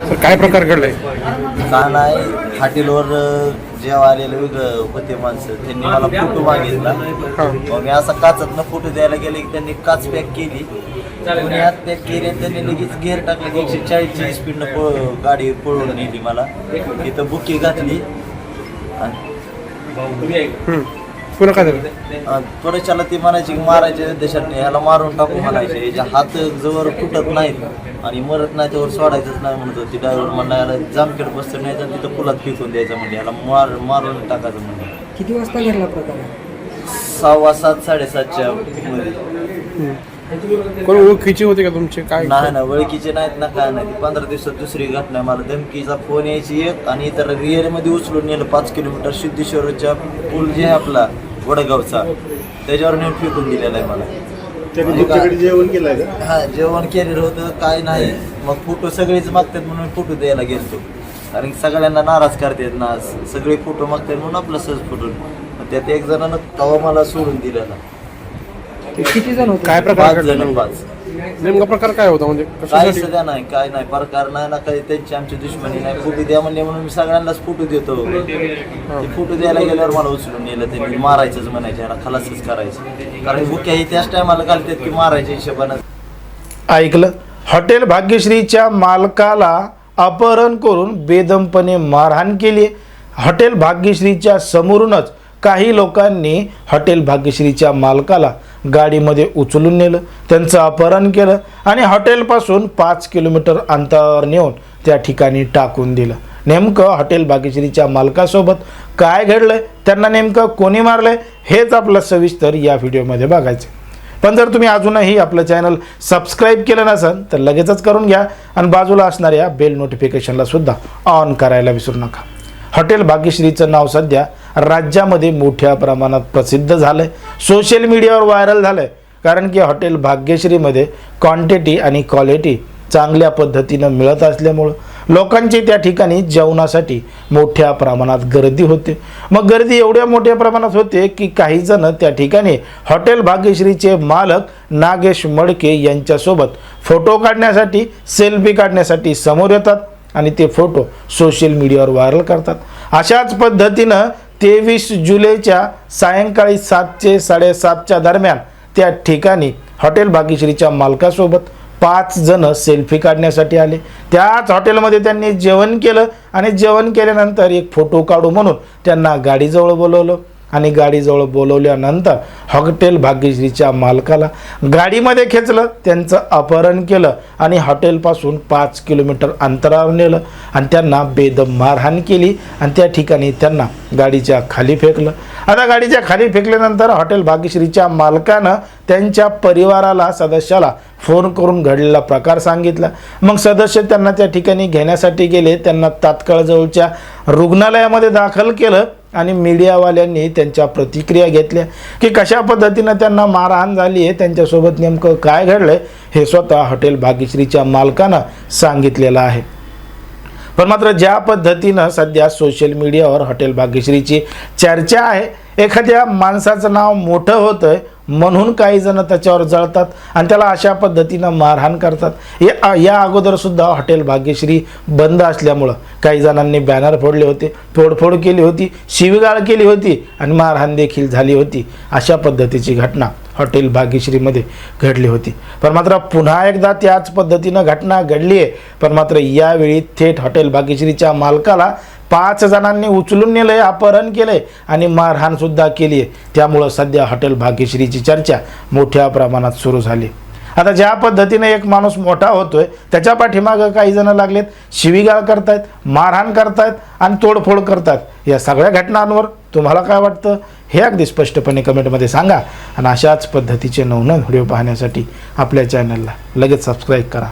काय प्रकार घडलाय का नाही हॉटेलवर जेव्हा आलेले वेगळं होते माणसं त्यांनी मला फोटो मागितला. मग मी असा काचातनं फोटो द्यायला गेले की त्यांनी काच पॅक केली. कोणी हात पॅक केली आणि त्यांनी लगेच गेअर टाकले की एकशे चाळीसची स्पीडनं पळ गाडी पळवून नेली मला. तिथं बुकी घातली. आणि. पुन्हा काय झालं? अं, त्वरेच्याला ती म्हणायची की मारायच्या देशात ह्याला मारून टाकू म्हणायचे. याच्या हात जवळ तुटत नाहीत आणि मरत नाही त्यावर सोडायचंच नाही म्हणत होती. ड्रायव्हर म्हणायला जामखेड बसतं नाही तर तिथं पुलात फेकून द्यायचं म्हणजे ह्याला मार मारून टाकायचं म्हणजे किती वाजता घडला प्रकार? हा? सहावा सात साडेसातच्या मध्ये. हम्म. कोण ओळखीचे होते का तुमचे? काय नाही ना ओळखीचे नाहीत ना काय नाही. ती पंधरा दिवसात दुसरी घटना आहे. मला धमकीचा फोन यायची एक आणि इतर रिअरमध्ये उचलून नेलं. पाच किलोमीटर सिद्धेश्वरच्या पूल जे आहे आपला वडगावचा. त्याच्यावर नेऊन फेकून दिलेला आहे मला. म्हणजे काय- जेवण केलं का? हा जेवण केलेलं होतं काय नाही. मग फोटो सगळेच मागतात म्हणून फोटो द्यायला गेलतो. कारण सगळ्यांना नाराज करतात ना सगळे फोटो मागतात म्हणून आपला सहज फोटो. मग त्यात एक जणानं तवा मला सोडून दिलेला. ते किती जण होते? काय प्रकार पाच घडला जण नेमका? पाच. नेमका प्रकार काय होता म्हणजे काही कशासाठी सध्या नाही काय नाही. प्रकार नाही ना काही. त्यांची आमची दुश्मनी नाही. फोटो द्या म्हणले म्हणून मी सगळ्यांनाच फोटो देतो. ते फोटो द्यायला गेल्यावर मला उचलून नेलं त्यांनी. मारायचंच म्हणायचे. याला खलासच करायचं. कारण बुक्या ही त्याच टायमाला घालतात की मारायच्या हिशोबानं. ऐकलं? हॉटेल भाग्यश्रीच्या मालकाला अपहरण करून बेदमपणे मारहाण केली हॉटेल भाग्यश्रीच्या समोरूनच काही लोकांनी हॉटेल भाग्यश्रीच्या मालकाला गाडीमध्ये उचलून नेलं त्यांचं अपहरण केलं आणि हॉटेलपासून पाच किलोमीटर अंतरावर नेऊन त्या ठिकाणी टाकून दिलं. नेमकं हॉटेल भाग्यश्रीच्या मालकासोबत काय घडलंय त्यांना नेमकं कोणी मारलंय हेच आपलं सविस्तर या व्हिडिओमध्ये बघायचं पण जर तुम्ही अजूनही आपलं चॅनल सबस्क्राईब केलं नसेल तर लगेचच करून घ्या आणि बाजूला असणाऱ्या बेल नोटिफिकेशनला सुद्धा ऑन करायला विसरू नका. हॉटेल भाग्यश्रीचं नाव सध्या राज्यामध्ये मोठ्या प्रमाणात प्रसिद्ध झालं आहे सोशल मीडियावर व्हायरल झालं आहे कारण की हॉटेल भाग्यश्रीमध्ये क्वांटिटी आणि क्वालिटी चांगल्या पद्धतीनं मिळत असल्यामुळं लोकांची त्या ठिकाणी जेवणासाठी मोठ्या प्रमाणात गर्दी होते. मग गर्दी एवढ्या मोठ्या प्रमाणात होते की काही जण त्या ठिकाणी हॉटेल भाग्यश्रीचे मालक नागेश मडके यांच्यासोबत फोटो काढण्यासाठी सेल्फी काढण्यासाठी समोर येतात. आणि ते फोटो सोशल मीडियावर व्हायरल करतात. अशाच पद्धतीनं तेवीस जुलैच्या सायंकाळी सातचे साडेसातच्या दरम्यान त्या ठिकाणी हॉटेल भाग्यश्रीच्या मालकासोबत पाच जण सेल्फी काढण्यासाठी आले. त्याच हॉटेलमध्ये त्यांनी जेवण केलं आणि जेवण केल्यानंतर एक फोटो काढू म्हणून त्यांना गाडीजवळ बोलवलं. आणि गाडीजवळ बोलवल्यानंतर हॉटेल भाग्यश्रीच्या मालकाला गाडीमध्ये खेचलं त्यांचं अपहरण केलं आणि हॉटेलपासून पाच किलोमीटर अंतरावर नेलं आणि त्यांना बेदम मारहाण केली आणि त्या ठिकाणी त्यांना गाडीच्या खाली फेकलं. आता गाडीच्या खाली फेकल्यानंतर हॉटेल भाग्यश्रीच्या मालकानं त्यांच्या परिवाराला सदस्याला फोन करून घडलेला प्रकार सांगितला. मग सदस्य त्यांना त्या ठिकाणी घेण्यासाठी गेले त्यांना तात्काळ जवळच्या रुग्णालयामध्ये दाखल केलं. आणि मीडियावाल्यांनी त्यांच्या प्रतिक्रिया घेतल्या की कशा पद्धतीनं त्यांना मारहाण झाली आहे त्यांच्यासोबत नेमकं काय घडलं हे स्वतः हॉटेल भाग्यश्रीच्या मालकानं सांगितलेलं आहे. पण मात्र ज्या पद्धतीनं सध्या सोशल मीडियावर हॉटेल भाग्यश्रीची चर्चा आहे एखाद्या माणसाचं नाव मोठं होतं म्हणून काही जण त्याच्यावर जळतात आणि त्याला अशा पद्धतीनं मारहाण करतात. या या अगोदरसुद्धा हॉटेल भाग्यश्री बंद असल्यामुळं काही जणांनी बॅनर फोडले होते तोडफोड केली होती शिवीगाळ केली होती आणि मारहाण देखील झाली होती. अशा पद्धतीची घटना हॉटेल भाग्यश्रीमध्ये घडली होती. पण मात्र पुन्हा एकदा त्याच पद्धतीनं घटना घडली आहे पण मात्र यावेळी थेट हॉटेल भाग्यश्रीच्या मालकाला पाच जणांनी उचलून नेलंय अपहरण केलंय आणि मारहाणसुद्धा केली आहे त्यामुळं सध्या हॉटेल भाग्यश्रीची चर्चा मोठ्या प्रमाणात सुरू झाली. आता ज्या पद्धतीने एक माणूस मोठा होतोय त्याच्या पाठीमागं काही जण लागलेत शिवीगाळ करतायत मारहाण करतायत आणि तोडफोड करतात या सगळ्या घटनांवर तुम्हाला काय वाटतं? हे अगदी स्पष्टपणे कमेंटमध्ये सांगा. आणि अशाच पद्धतीचे नवनवीन व्हिडिओ पाहण्यासाठी आपल्या चॅनलला लगेच सबस्क्राईब करा.